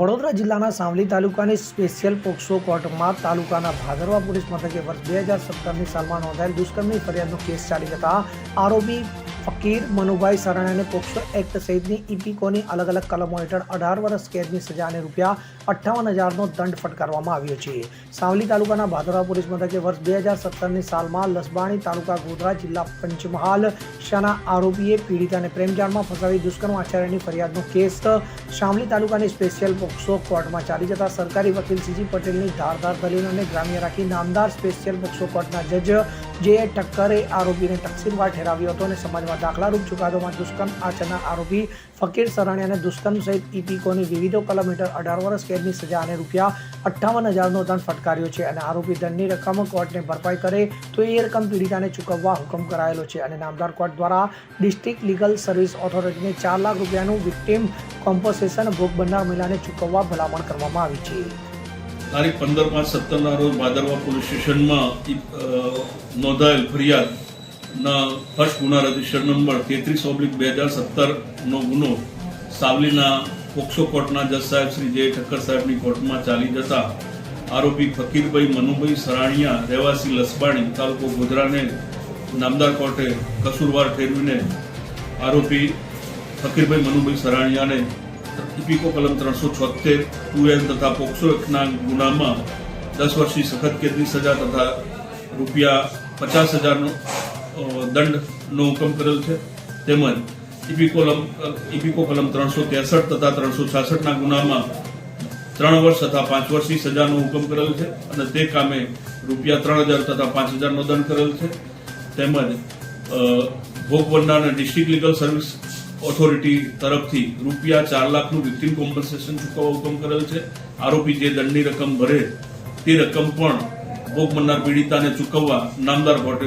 વડોદરા જિલ્લાના સાવલી તાલુકાની special POCSO કોર્ટમાં તાલુકાના ભાદરવા પોલીસ મથકે વર્ષ બે હજાર સત્તરની સાલમાં નોંધાયેલ દુષ્કર્મની ફરિયાદનો કેસ ચાલી જતા આરોપી ફકીર, મનુભાઈ સરણાને પોક્સો એક્ટ સહિતની ઇપીકોની અલગ અલગ કલમો હેઠળ અઢાર વર્ષ કેદની સજા અને રૂપિયા અઠ્ઠાવન હજારનો દંડ ફટકારવામાં આવ્યો છે. સાવલી તાલુકાના ભાદરા પોલીસ મથકે વર્ષ બે હજાર સત્તરની સાલમાં લસબાણી તાલુકા ગોધરા જિલ્લા પંચમહાલ શાના આરોપીએ પીડિતાને પ્રેમજાળમાં ફસાવી દુષ્કર્મ આચાર્યની ફરિયાદનો કેસ શામલી તાલુકાની સ્પેશિયલ પોક્સો કોર્ટમાં ચાલી જતા સરકારી વકીલ સીજી પટેલની ધારદાર દલીલોને ગ્રામ્ય રાખી નામદાર સ્પેશિયલ પોક્સો કોર્ટના જજ જે ઠક્કરે આરોપીને તકસીરવાર ઠેરાવ્યો હતો અને સમાજમાં દાખલારૂપ ચુકાદોમાં દુષ્કર્મ આચરના આરોપી ફકીર સરાણીયાને દુષ્કર્મ સહિત ઇપીકોની વિવિધો કલમ અઢાર વર્ષ કેદની સજા અને રૂપિયા અઠ્ઠાવન હજારનો દંડ ફટકાર્યો છે અને આરોપી દંડની રકમ કોર્ટને ભરપાઈ કરે તો એ રકમ પીડિતાને ચૂકવવા હુકમ કરાયેલો છે અને નામદાર કોર્ટ દ્વારા ડિસ્ટ્રિક્ટ લીગલ સર્વિસ ઓથોરિટીને ચાર લાખ રૂપિયાનું વિક્ટિમ કોમ્પોસેશન ભોગ બનનાર મહિલાને ચૂકવવા ભલામણ કરવામાં આવી છે. તારીખ પંદર પાંચ સત્તરના રોજ ભાદરવા પોલીસ સ્ટેશનમાં નોંધાયેલ અ, ફરિયાદના ફર્સ્ટ ગુના રજિસ્ટર નંબર તેત્રીસ ઓબ્લિક બે હજાર સત્તરનો ગુનો સાવલીના પોક્સો કોર્ટના જજ સાહેબ શ્રી જે ઠક્કર સાહેબની કોર્ટમાં ચાલી જતા આરોપી ફકીરભાઈ મનુભાઈ સરાણીયા રહેવાસી લસબાણી તાલુકો ગોધરાને નામદાર કોર્ટે કસૂરવાર ઠેરવીને આરોપી ફકીરભાઈ મનુભાઈ સરાણીયાને ઇપીકો કલમ ત્રણસો છોતેર ટુ એન તથા પોક્સો એક્ટના ગુનામાં દસ વર્ષની સખત કેદની સજા તથા રૂપિયા પચાસ હજારનો દંડનો હુકમ કરેલ છે. તેમજ ઇપીકોલમ ઇપીકો કલમ ત્રણસો ત્રેસઠ તથા ત્રણસો છાસઠના ગુનામાં ત્રણ વર્ષ તથા પાંચ વર્ષની સજાનો હુકમ કરેલ છે અને તે કામે રૂપિયા ત્રણ હજાર તથા પાંચ હજારનો દંડ કરેલ છે. તેમજ ભોગ બનનારને ડિસ્ટ્રિક્ટ લીગલ સર્વિસ ઓથોરિટી તરફથી રૂપિયા ચાર લાખનું વિક્ટિમ કોમ્પન્સેશન ચૂકવવા હુકમ કરેલ છે. આરોપી જે દંડની રકમ ભરે તે રકમ પણ ભોગ બનનાર પીડિતાને ચૂકવવા નામદાર કોર્ટે